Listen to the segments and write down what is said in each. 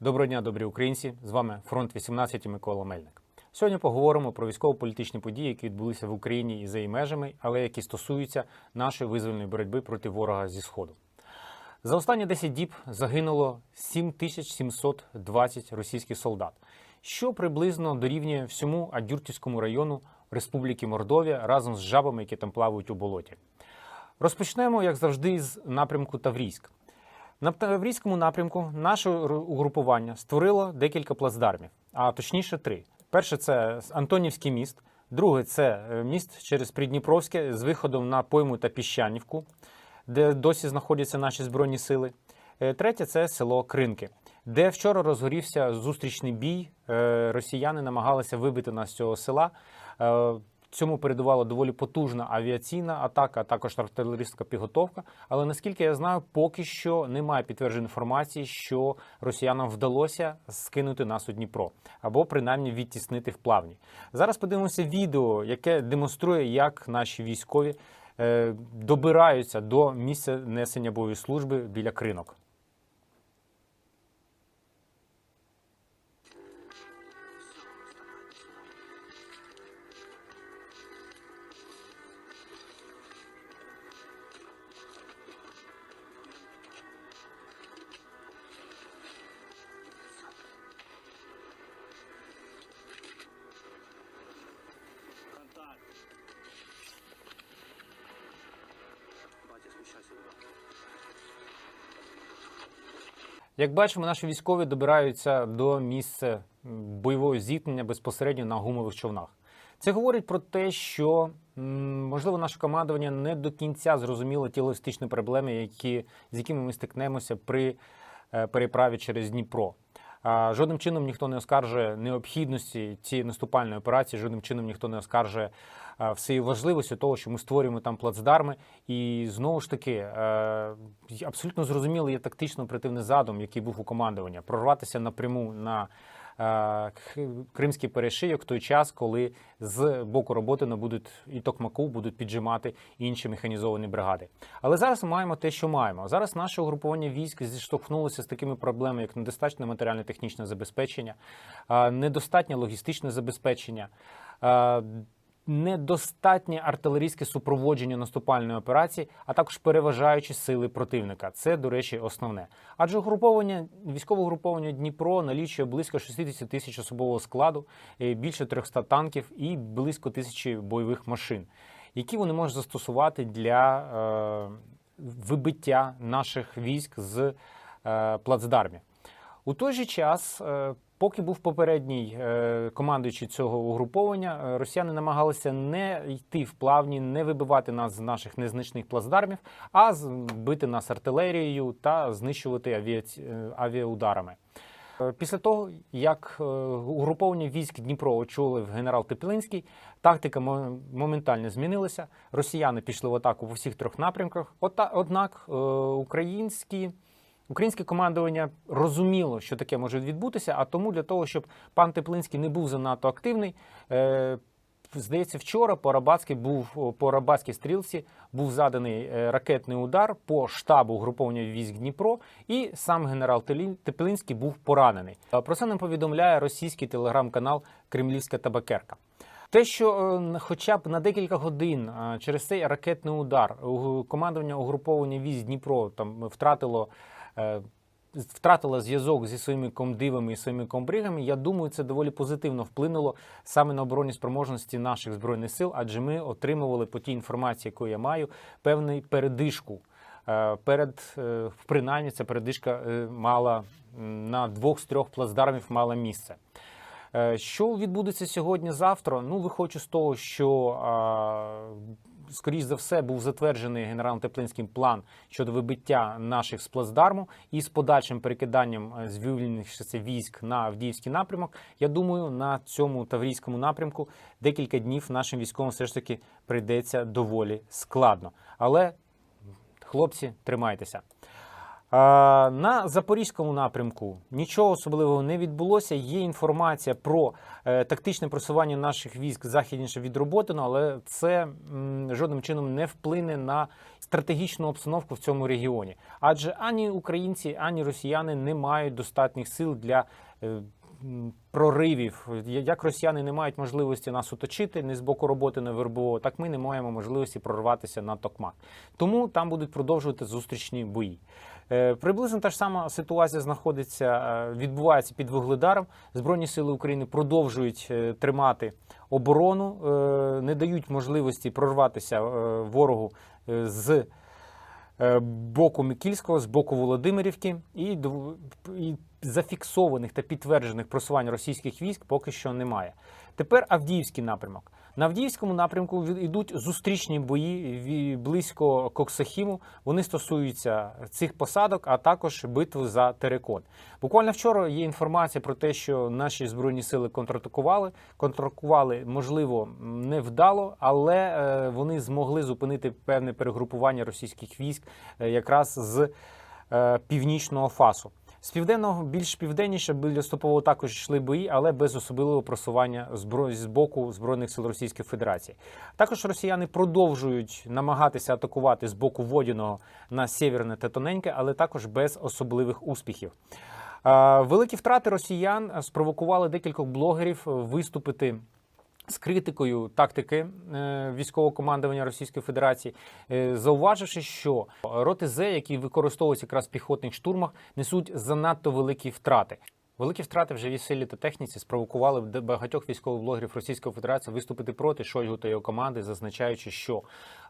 Доброго дня, добрі українці! З вами фронт 18 і Микола Мельник. Сьогодні поговоримо про військово-політичні події, які відбулися в Україні і за її межами, але які стосуються нашої визвольної боротьби проти ворога зі сходу. За останні 10 діб загинуло 7720 російських солдат, що приблизно дорівнює всьому Адюртівському району Республіки Мордовія разом з жабами, які там плавають у болоті. Розпочнемо, як завжди, з напрямку Таврійськ. На Таврійському напрямку наше угрупування створило декілька плацдармів, а точніше три. Перше це Антонівський міст, друге це е, міст через Придніпровське з виходом на пойму та Піщанівку, де досі знаходяться наші збройні сили. Е, Третє це село Кринки, де вчора розгорівся зустрічний бій. Е, Росіяни намагалися вибити нас з цього села. Цьому передувала доволі потужна авіаційна атака, а також артилерійська підготовка. Але наскільки я знаю, поки що немає підтвердженої інформації, що росіянам вдалося скинути нас у Дніпро або принаймні відтіснити в плавні. Зараз подивимося відео, яке демонструє, як наші військові е, добираються до місця несення бойової служби біля кринок. Як бачимо, наші військові добираються до місця бойового зіткнення безпосередньо на гумових човнах. Це говорить про те, що можливо наше командування не до кінця зрозуміло ті логістичні проблеми, які, з якими ми стикнемося при е, переправі через Дніпро. Жодним чином ніхто не оскаржує необхідності цієї наступальної операції, жодним чином ніхто не оскаржує а, всієї важливості того, що ми створюємо там плацдарми. І знову ж таки, е, абсолютно зрозумілий є тактично оперативний задум, який був у командування, прорватися напряму на е, Кримський перешийок в той час, коли з боку роботи будуть і Токмаку будуть піджимати інші механізовані бригади. Але зараз ми маємо те, що маємо. Зараз наше угруповання військ зіштовхнулося з такими проблемами, як недостатнє матеріально-технічне забезпечення, е, недостатнє логістичне забезпечення. Недостатнє артилерійське супроводження наступальної операції, а також переважаючі сили противника. Це, до речі, основне. Адже угруповання військове угруповання Дніпро налічує близько 60 тисяч особового складу, е, більше 300 танків і близько тисячі бойових машин, які вони можуть застосувати для е, вибиття наших військ з е, плацдармів. У той же час, е, поки був попередній е, командуючий цього угруповання, е, росіяни намагалися не йти в плавні, не вибивати нас з наших незначних плацдармів, а з- бити нас артилерією та знищувати авіаці... е, авіаударами. Після того, як угруповання військ Дніпро очолив генерал Теплинський, тактика мо- моментально змінилася. Росіяни пішли в атаку в усіх трьох напрямках. Однак українські Українське командування розуміло, що таке може відбутися, а тому для того, щоб пан Теплинський не був занадто активний, е, здається, вчора по Рабатській був по Рабатській стрілці був заданий е, ракетний удар по штабу груповання військ Дніпро, і сам генерал Теплинський був поранений. Е, Про це нам повідомляє російський телеграм-канал Кремлівська табакерка. Те, що хоча б на декілька годин через цей ракетний удар командування угруповання військ Дніпро там втратило. Е, Втратила зв'язок зі своїми комдивами і своїми комбригами. Я думаю, це доволі позитивно вплинуло саме на оборонні спроможності наших збройних сил, адже ми отримували по тій інформації, яку я маю, певний передишку. Е, Перед е, принаймні ця передишка мала на двох з трьох плацдармів мала місце. Що відбудеться сьогодні-завтра? Ну, виходячи з того, що скоріш за все був затверджений генералом Теплинським план щодо вибиття наших з плацдарму і з подальшим перекиданням звільнившися звільнених військ на Авдіївський напрямок. Я думаю, на цьому таврійському напрямку декілька днів нашим військовим все ж таки прийдеться доволі складно. Але хлопці, тримайтеся. На запорізькому напрямку нічого особливого не відбулося. Є інформація про е, тактичне просування наших військ західніше від Роботино, але це жодним чином не вплине на стратегічну обстановку в цьому регіоні. Адже ані українці, ані росіяни не мають достатніх сил для. Проривів, як росіяни не мають можливості нас оточити не з боку роботи на вербово, так ми не маємо можливості прорватися на Токмак. Тому там будуть продовжувати зустрічні бої. Е, Приблизно та ж сама ситуація знаходиться, е, відбувається під Вугледаром. Збройні сили України продовжують е, тримати оборону, не дають можливості прорватися ворогу з боку Мікільського, з боку Володимирівки, і, і зафіксованих та підтверджених просувань російських військ поки що немає. Тепер Авдіївський напрямок. На Авдіївському напрямку йдуть зустрічні бої близько Коксахіму. Вони стосуються цих посадок, а також битви за Терекон. Буквально вчора є інформація про те, що наші збройні сили контратакували. Контратакували, можливо, невдало, але е, вони змогли зупинити певне перегрупування російських військ е, якраз з е, північного фасу. З південного більш південніше біля Стопового також йшли бої, але без особливого просування з боку збройних сил Російської Федерації. Також росіяни продовжують намагатися атакувати з боку Водяного на Сєвєрне та Тоненьке, але також без особливих успіхів. Великі втрати росіян спровокували декількох блогерів виступити з критикою тактики е, військового командування Російської Федерації, е, зауваживши, що роти З, які використовуються якраз в піхотних штурмах, несуть занадто великі втрати. Великі втрати вже в силі та техніці спровокували багатьох військових блогерів Російської Федерації виступити проти Шойгу та його команди, зазначаючи, що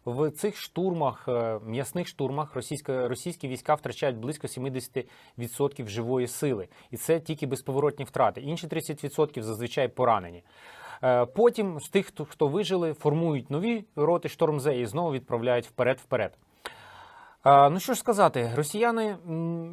в цих штурмах, е, м'ясних штурмах, російська, російські війська втрачають близько 70% живої сили, і це тільки безповоротні втрати. Інші 30% зазвичай поранені. Е, Потім з тих, хто- вижили, формують нові роти штормзе і знову відправляють вперед-вперед. Е, Ну що ж сказати, росіяни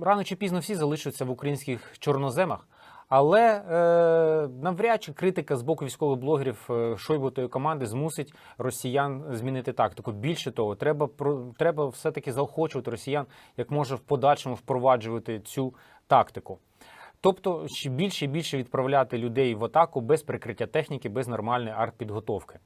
рано чи пізно всі залишаться в українських чорноземах, але е, навряд чи критика з боку військових блогерів е, Шойгу та команди змусить росіян змінити тактику. Більше того, треба треба все-таки заохочувати росіян як може в подальшому впроваджувати цю тактику. Тобто ще більше і більше відправляти людей в атаку без прикриття техніки, без нормальної артпідготовки.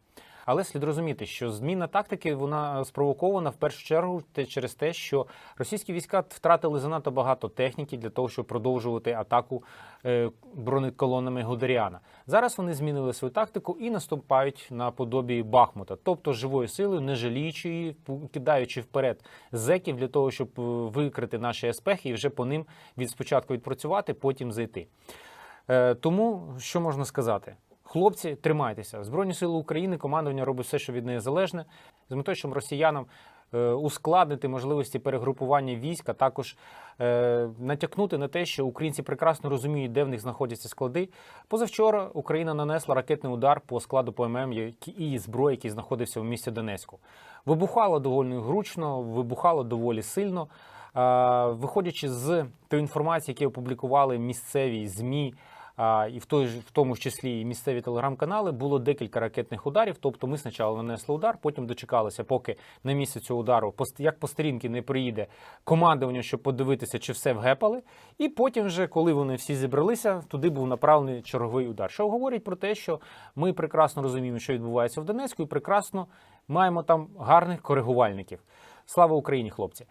Але слід розуміти, що зміна тактики вона спровокована в першу чергу через те, що російські війська втратили занадто багато техніки для того, щоб продовжувати атаку е, бронеколонами Гудеріана. Зараз вони змінили свою тактику і наступають на подобі Бахмута, тобто живою силою, не жаліючи її, кидаючи вперед зеків для того, щоб е, викрити наші еспехи і вже по ним від спочатку відпрацювати, потім зайти. Е, Тому що можна сказати? Хлопці, тримайтеся. Збройні сили України, командування робить все, що від неї залежне, з метою, щоб росіянам е, ускладнити можливості перегрупування військ, а також е, натякнути на те, що українці прекрасно розуміють, де в них знаходяться склади. Позавчора Україна нанесла ракетний удар по складу ПММ і зброї, який знаходився в місті Донецьку. Вибухало доволі гручно, вибухало доволі сильно. Е, Виходячи з тої інформації, які опублікували місцеві ЗМІ, і в той в тому ж числі і місцеві телеграм-канали було декілька ракетних ударів. Тобто ми спочатку нанесли удар, потім дочекалися, поки на місце цього удару як по сторінки не приїде командування, щоб подивитися, чи все вгепали. І потім, вже, коли вони всі зібралися, туди був направлений черговий удар. Що говорить про те, що ми прекрасно розуміємо, що відбувається в Донецьку, і прекрасно маємо там гарних коригувальників. Слава Україні, хлопці!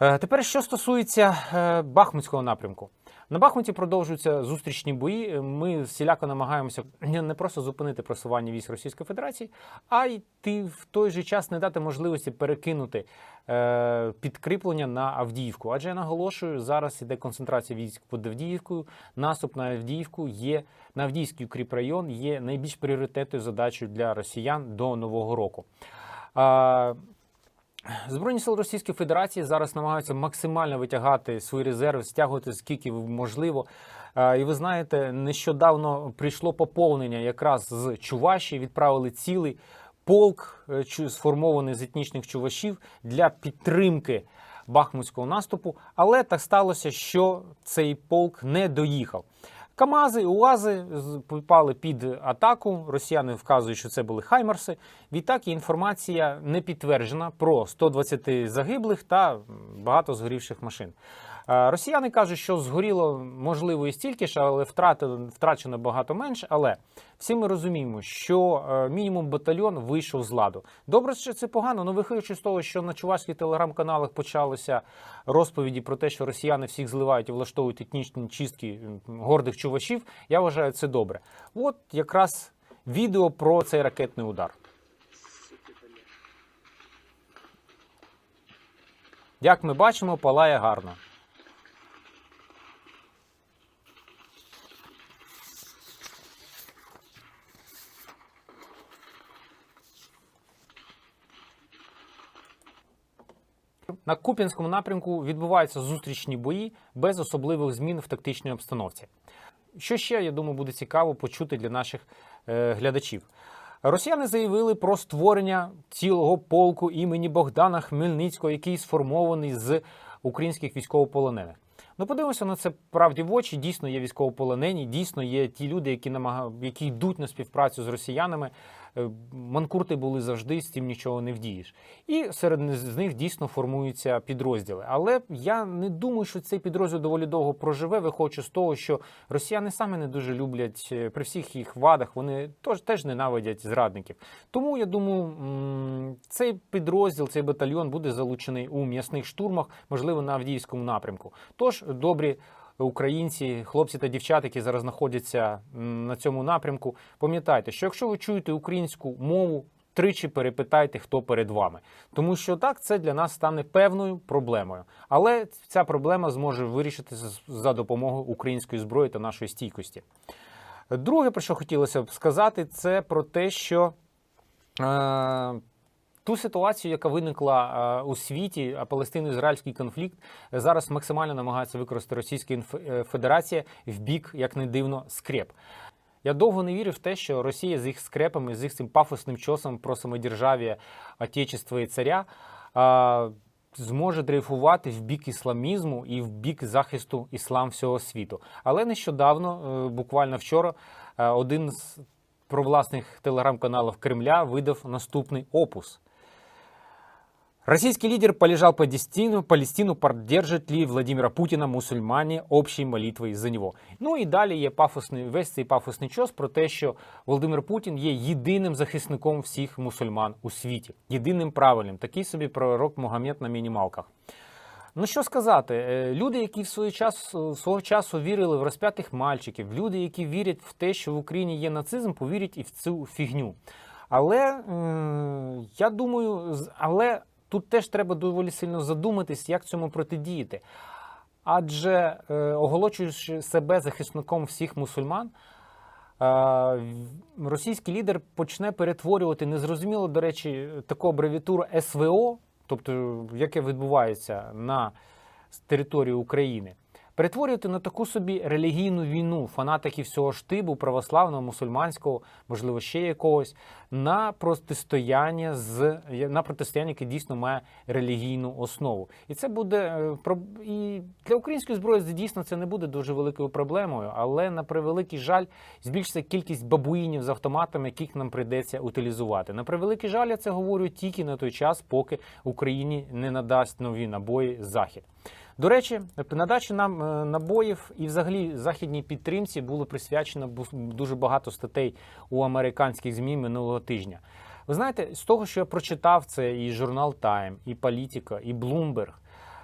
Е, Тепер, що стосується е, Бахмутського напрямку. На Бахмуті продовжуються зустрічні бої. Ми всіляко намагаємося не просто зупинити просування військ Російської Федерації, а й ти в той же час не дати можливості перекинути е, підкріплення на Авдіївку. Адже я наголошую, зараз іде концентрація військ під Авдіївкою. Наступ на Авдіївку є на Авдіївський укріпрайон є найбільш пріоритетною задачею для росіян до нового року. Збройні сили Російської Федерації зараз намагаються максимально витягати свої резерви, стягувати скільки можливо. Е, І ви знаєте, нещодавно прийшло поповнення якраз з Чувашії, відправили цілий полк, е, сформований з етнічних чувашів для підтримки бахмутського наступу. Але так сталося, що цей полк не доїхав. Камази, УАЗи попали під атаку. Росіяни вказують, що це були хаймарси. Відтак інформація не підтверджена про 120 загиблих та багато згорівших машин. Е, Росіяни кажуть, що згоріло можливо і стільки ж, але втрати, втрачено багато менше. Але всі ми розуміємо, що е, мінімум батальйон вийшов з ладу. Добре, що це погано, але виходячи з того, що на чувашських телеграм-каналах почалися розповіді про те, що росіяни всіх зливають і влаштовують етнічні чистки гордих чувашів, я вважаю це добре. От якраз відео про цей ракетний удар. Як ми бачимо, палає гарно. На Куп'янському напрямку відбуваються зустрічні бої без особливих змін в тактичній обстановці. Що ще, я думаю, буде цікаво почути для наших е, глядачів. Росіяни заявили про створення цілого полку імені Богдана Хмельницького, який сформований з українських військовополонених. Ну, подивимося на це правді в очі. Дійсно є військовополонені, дійсно є ті люди, які намага... які йдуть на співпрацю з росіянами. Е, Манкурти були завжди, з цим нічого не вдієш. І серед з них дійсно формуються підрозділи. Але я не думаю, що цей підрозділ доволі довго проживе, виходячи з того, що росіяни саме не дуже люблять е, при всіх їх вадах, вони теж, теж ненавидять зрадників. Тому я думаю, цей підрозділ, цей батальйон буде залучений у м'ясних штурмах, можливо, на Авдіївському напрямку. Тож добрі українці, хлопці та дівчата, які зараз знаходяться на цьому напрямку, пам'ятайте, що якщо ви чуєте українську мову, тричі перепитайте, хто перед вами, тому що так це для нас стане певною проблемою. Але ця проблема зможе вирішитися за допомогою української зброї та нашої стійкості. Друге, про що хотілося б сказати, це про те, що е, ту ситуацію, яка виникла е, у світі, а палестино-ізраїльський конфлікт е, зараз максимально намагається використати Російська е, Федерація в бік, як не дивно, скреп. Я довго не вірив в те, що Росія з їх скрепами, з їх цим пафосним чосом про самодержав'я Отечества і царя зможе дрейфувати в бік ісламізму і в бік захисту іслам всього світу. Але нещодавно, буквально вчора, один з провласних телеграм-каналів Кремля видав наступний опус. Российский лидер полежал Палестину, Палестину поддержат ли Владимира Путина мусульмане общей молитвой за нього. Ну і далі є пафосний весь цей пафосний час про те, що Володимир Путін є єдиним захисником всіх мусульман у світі, єдиним правильним, такий собі пророк Могамед на мінімалках. Ну що сказати, Е, люди, які в свій час е, свого часу вірили в розп'ятих мальчиків, люди, які вірять в те, що в Україні є нацизм, повірять і в цю фігню. Але я думаю, але тут теж треба доволі сильно задуматись, як цьому протидіяти. Адже е, оголошуючи себе захисником всіх мусульман, е, російський лідер почне перетворювати незрозуміло, до речі, таку абревіатуру СВО, тобто яке відбувається на території України, перетворювати на таку собі релігійну війну фанатиків всього штибу, православного, мусульманського, можливо, ще якогось, на протистояння з на протистояння, яке дійсно має релігійну основу. І це буде е, про- і для української зброї дійсно це не буде дуже великою проблемою, але на превеликий жаль збільшиться кількість бабуїнів з автоматами, яких нам прийдеться утилізувати. На превеликий жаль, я це говорю тільки на той час, поки Україні не надасть нові набої захід. До речі, надачі нам е, набоїв і взагалі західній підтримці було присвячено дуже багато статей у американських змі минулого тижня. Ви знаєте, з того, що я прочитав, це і журнал Time, і Політика, і Bloomberg,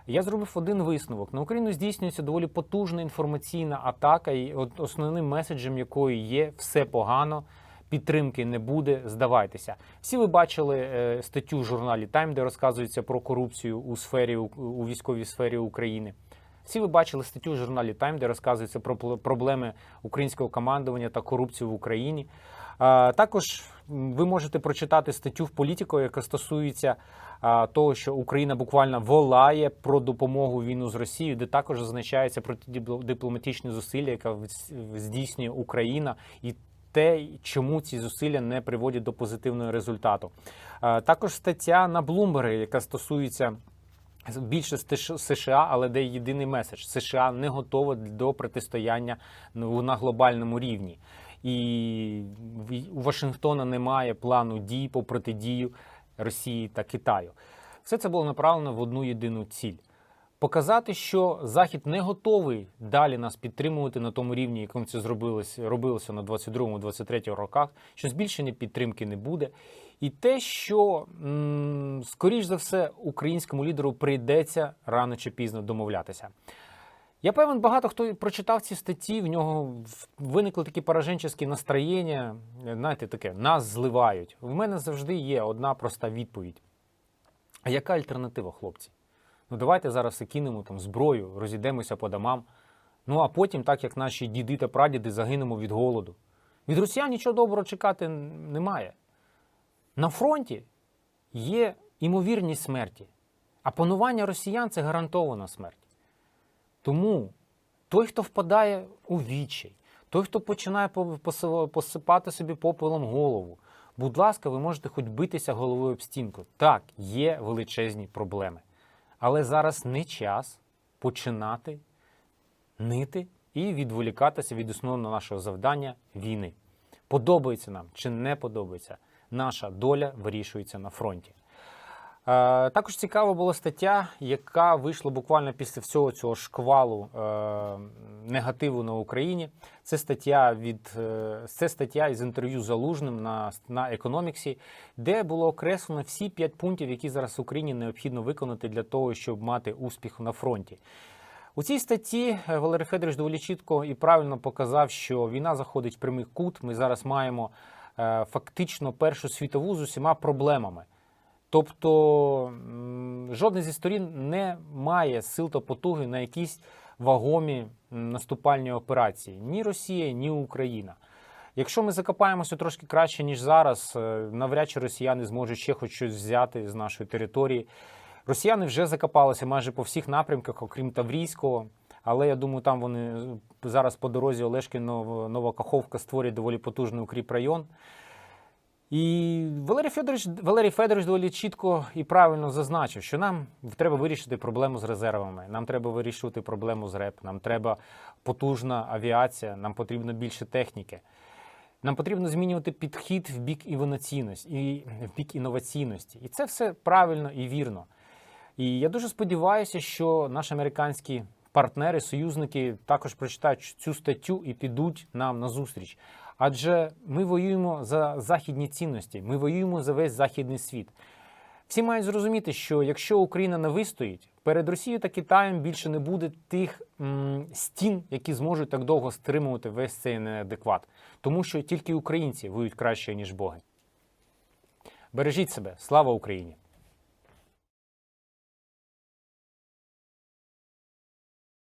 я зробив один висновок. На Україну здійснюється доволі потужна інформаційна атака, і основним меседжем якої є все погано. Підтримки не буде, здавайтеся. Всі ви бачили е, статтю в журналі Time, де розказується про корупцію у сфері у, військовій сфері України. Всі ви бачили статтю в журналі Time, де розказується про проблеми українського командування та корупцію в Україні. Також ви можете прочитати статтю в політико, яка стосується того, що Україна буквально волає про допомогу війну з Росією, де також зазначається про дипломатичні зусилля, яка здійснює Україна, і те, чому ці зусилля не приводять до позитивного результату. Також стаття на Bloomberg, яка стосується більше США, але де єдиний меседж: США не готова до протистояння на глобальному рівні. І у Вашингтона немає плану дій по протидію Росії та Китаю. Все це було направлено в одну єдину ціль показати, що Захід не готовий далі нас підтримувати на тому рівні, якому це зробилось, робилося на 22-23 роках, що збільшення підтримки не буде. І те, що, скоріш за все, українському лідеру прийдеться рано чи пізно домовлятися. Я певен, багато хто прочитав ці статті, в нього виникли такі пораженчеські настроєння, знаєте, таке, нас зливають. В мене завжди є одна проста відповідь. А яка альтернатива, хлопці? Ну давайте зараз все кинемо там зброю, розійдемося по домам. Ну а потім, так як наші діди та прадіди, загинемо від голоду. Від росіян нічого доброго чекати немає. На фронті є імовірність смерті, а панування росіян це гарантована смерть. Тому той, хто впадає у відчай, той, хто починає посипати собі попелом голову, будь ласка, ви можете хоч битися головою об стінку. Так, є величезні проблеми. Але зараз не час починати нити і відволікатися від основного нашого завдання війни. Подобається нам чи не подобається, наша доля вирішується на фронті. Е, Також цікава була стаття, яка вийшла буквально після всього цього шквалу е, негативу на Україні. Це стаття від е, це стаття із інтерв'ю Залужним на, на економіксі, де було окреслено всі п'ять пунктів, які зараз Україні необхідно виконати для того, щоб мати успіх на фронті. У цій статті Валерій Федорович доволі чітко і правильно показав, що війна заходить в прямий кут. Ми зараз маємо фактично першу світову з усіма проблемами. Тобто жодна зі сторін не має сил та потуги на якісь вагомі наступальні операції ні Росія, ні Україна. Якщо ми закопаємося трошки краще, ніж зараз, е, навряд чи росіяни зможуть ще хоч щось взяти з нашої території. Росіяни вже закопалися майже по всіх напрямках, окрім Таврійського. Але я думаю, там вони зараз по дорозі Олешки Нов- Новокаховка створять доволі потужний укріпрайон. І Валерій Федорович, Валерій Федорович доволі чітко і правильно зазначив, що нам треба вирішити проблему з резервами, нам треба вирішувати проблему з РЕП, нам треба потужна авіація, нам потрібно більше техніки. Нам потрібно змінювати підхід в бік інноваційності і в бік інноваційності. І це все правильно і вірно. І я дуже сподіваюся, що наші американські партнери, союзники також прочитають цю статтю і підуть нам на зустріч. Адже ми воюємо за західні цінності, ми воюємо за весь західний світ. Всі мають зрозуміти, що якщо Україна не вистоїть, перед Росією та Китаєм більше не буде тих м, стін, які зможуть так довго стримувати весь цей неадекват. Тому що тільки українці воюють краще, ніж боги. Бережіть себе, слава Україні!